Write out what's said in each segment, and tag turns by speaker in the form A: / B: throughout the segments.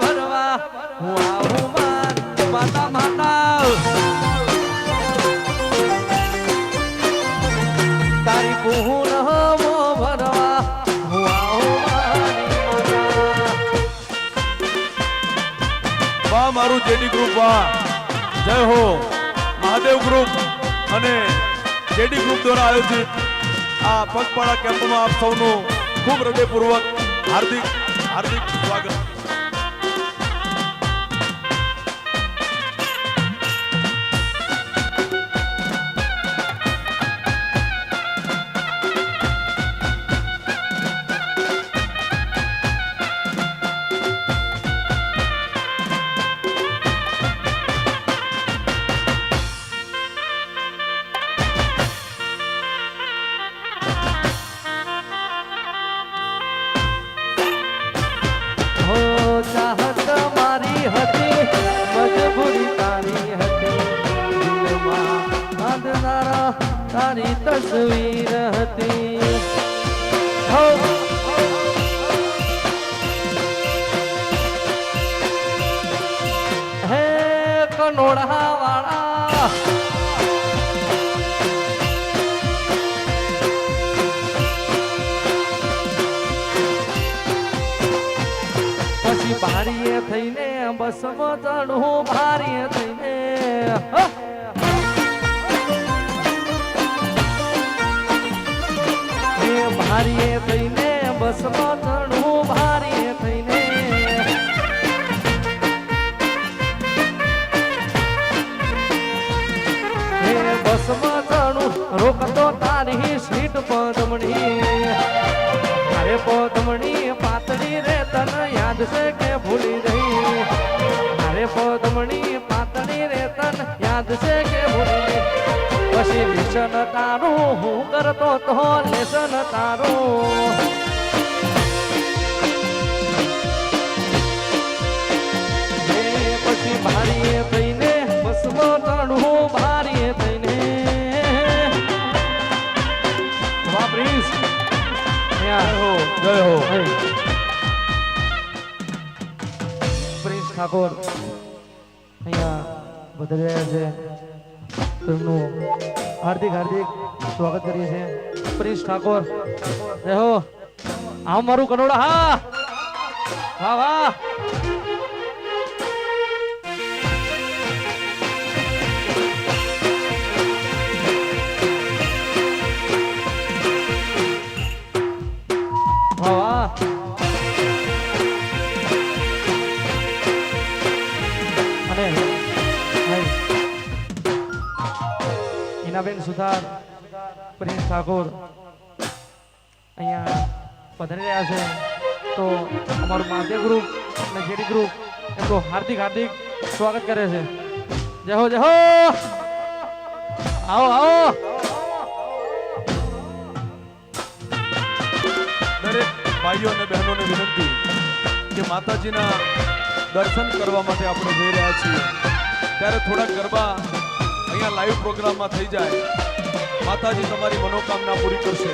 A: ભરવા, હું આવું માન માતા માતા તારી પૂન હમો ભરવા, હું આવું મારું
B: જેડી ગ્રુપ જય હો. મહાદેવ ગ્રુપ અને જેડી ગ્રુપ દ્વારા આયોજિત આ પગપાળા કેમ્પમાં આપ સૌનું ખૂબ હૃદયપૂર્વક હાર્દિક હાર્દિક સ્વાગત.
A: ભારીએ થઈને બસમાં ચડું ભારીએ થઈને. બસમાં ચડું રોકતો તારી સીટ પદમણી. અરે પદમણી, પાતળી રે, તને યાદ છે કે ભૂલી રહી અરે પદમણી, પાતળી રે, તને યાદ છે કે ભૂલી પછી લેસન તારું હું કરતો તો લેસન તારું. પછી ભારીએ થઈને બસમો તાણું ભારીએ થઈને. વાપરીશ
B: હો જય હો.
A: પ્રિન્સ ઠાકોર અહીંયા પધારી છે. તેમનું હાર્દિક હાર્દિક સ્વાગત કરીએ છીએ. પ્રિન્સ ઠાકોર હો. આ મારું કનોડા, હા. વાહ વાહ. સુથાર પ્રિન્સ ઠાકોર અહીંયા પધારી રહ્યા છે. તો અમારું મહાદેવ ગ્રુપ અને જેડી ગ્રુપ એમનું હાર્દિક હાર્દિક સ્વાગત કરે છે. જય હો જય હો! આવો આવો!
B: દરેક ભાઈઓ અને બહેનોને વિનંતી કે માતાજીના દર્શન કરવા માટે આપણે જઈ રહ્યા છીએ. ત્યારે થોડા ગરબા અહીંયા લાઈવ પ્રોગ્રામમાં થઈ જાય. માતાજી તમારી મનોકામના પૂરી કરશે.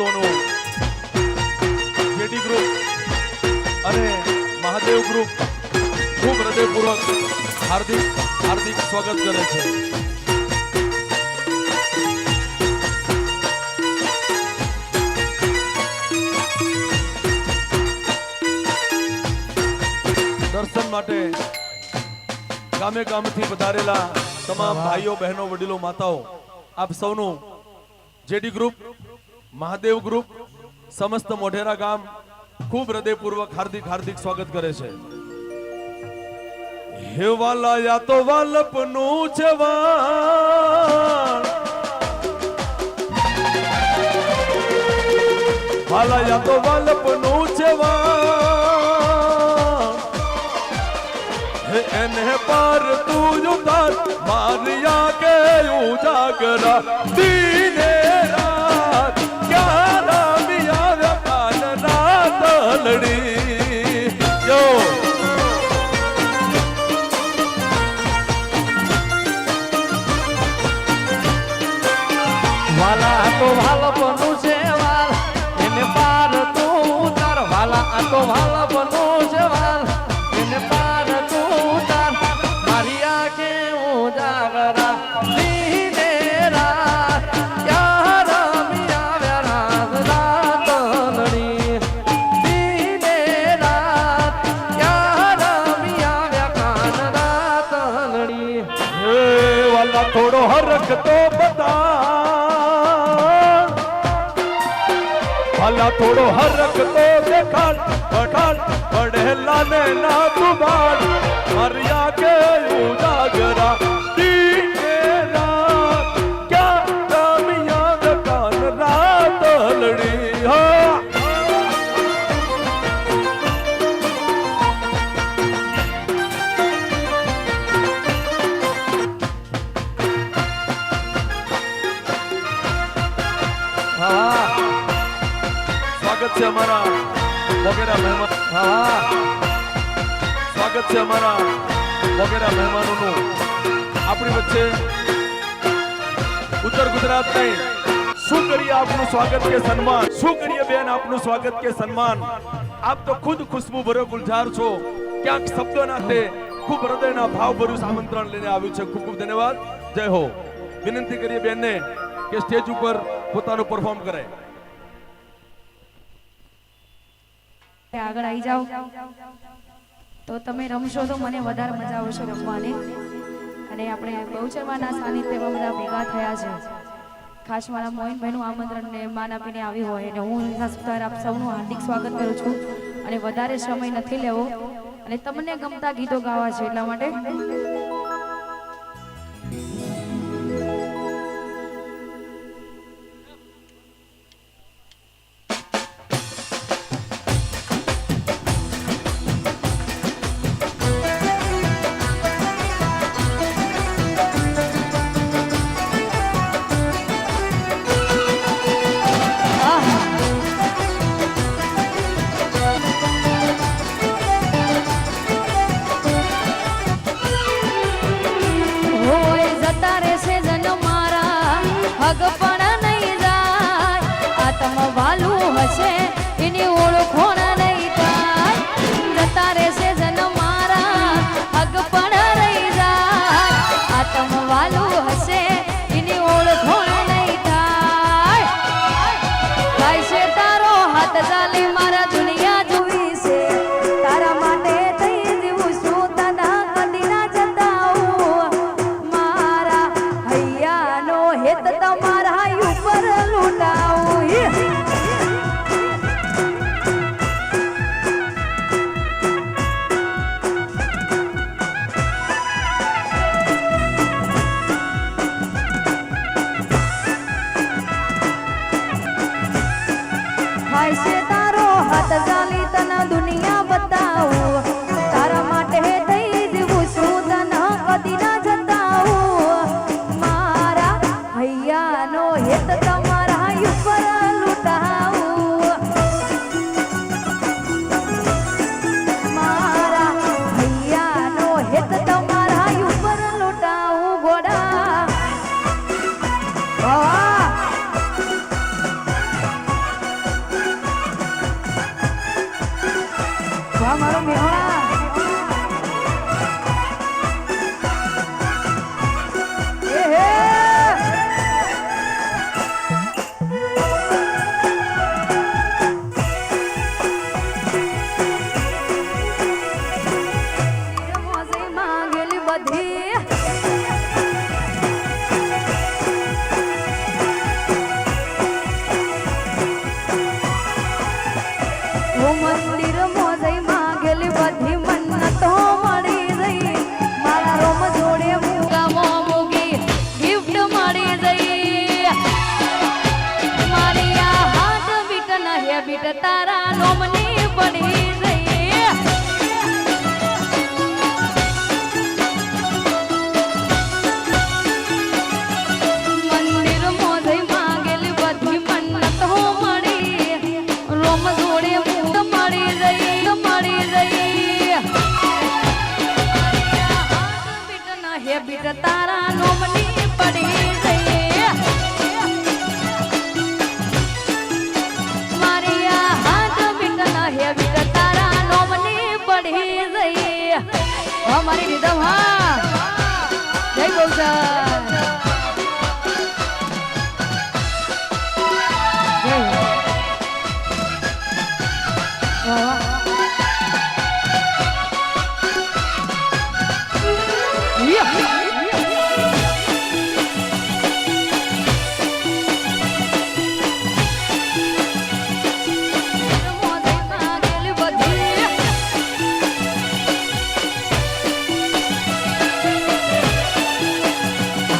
B: ભક્તોનું જેડી ગ્રુપ અને મહાદેવ ગ્રુપ ખૂબ હૃદયપૂર્વક હાર્દિક હાર્દિક સ્વાગત કરે છે. દર્શન માટે ગામે ગામથી પધારેલા તમામ ભાઈઓ બહેનો વડીલો માતાઓ આપ સૌનું જેડી ગ્રુપ મહાદેવ ગ્રુપ સમસ્ત મોઢેરા ગામ ખૂબ હૃદયપૂર્વક હાર્દિક હાર્દિક સ્વાગત કરે છે. હે વાલા યા તો વાલપનું છે વાલ વાલા યા તો વાલપનું છે હે એને પાર તું ઉતાર મારિયા કે ઉજાગરા. દીને થોડો હરખ તો દેખાડ પઠાણ પડેલા ને ના તુબાડ મારિયા કે ઉજાગરા સ્વાગત છે અમારા વગેરે મહેમાન સ્વાગત છે અમારા વગેરે મહેમાનોનું. આપણી વચ્ચે ઉત્તર ગુજરાત નહીં શું કરીએ આપનું સ્વાગત કે સન્માન. શું કરીએ બેન આપનું સ્વાગત કે સન્માન. આપ તો ખુદ ખુશ્બુ ભરો ગુલઝાર છો. ક્યાંક શબ્દો નાતે ખૂબ હૃદયના ભાવ ભર્યું આમંત્રણ લઈને આવ્યું છે. ખૂબ ખૂબ ધન્યવાદ. જય હો. વિનંતી કરીએ બેનને કે સ્ટેજ ઉપર પોતાનું પરફોર્મ કરે
C: આગળ આવી જાઓ. તો તમે રમશો તો મને વધારે મજા આવશે રમવાની. અને આપણે બહુચરમાના સાનિધ્યમાં બધા ભેગા થયા છે. ખાસ મારા મોહિનભાઈનું આમંત્રણને માન આપીને આવી હોય અને હું હસતાર આપ સૌનું હાર્દિક સ્વાગત કરું છું. અને વધારે સમય નથી લેવો. અને તમને ગમતા ગીતો ગાવા છે એટલા માટે એની